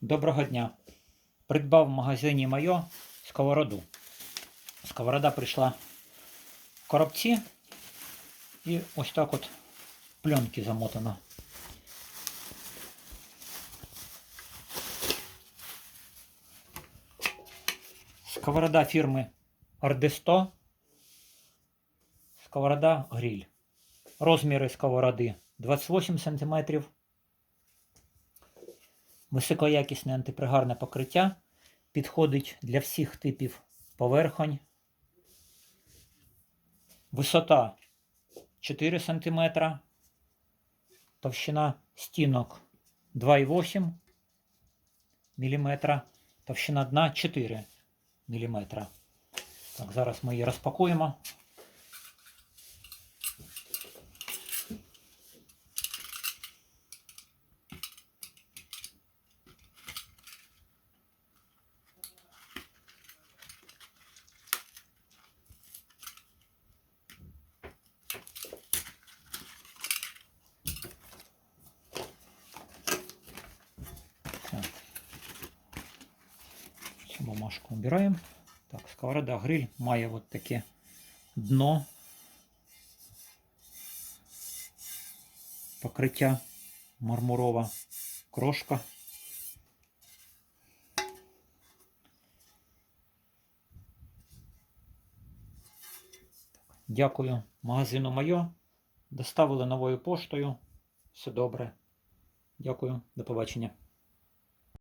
Доброго дня. Придбав в магазині Майо сковороду. Сковорода прийшла в коробці і ось так от пленки замотана. Сковорода фірми RD100. Сковорода гриль. Розміри сковороди 28 см. Високоякісне антипригарне покриття підходить для всіх типів поверхонь. Висота 4 см. Товщина стінок 2,8 мм. Товщина дна 4 мм. Так, зараз ми її розпакуємо. Бумажку убираємо. Так, сковорода гриль має от таке дно. Покриття мармурова крошка. Дякую магазину Майо. Доставили новою поштою. Все добре. Дякую, до побачення.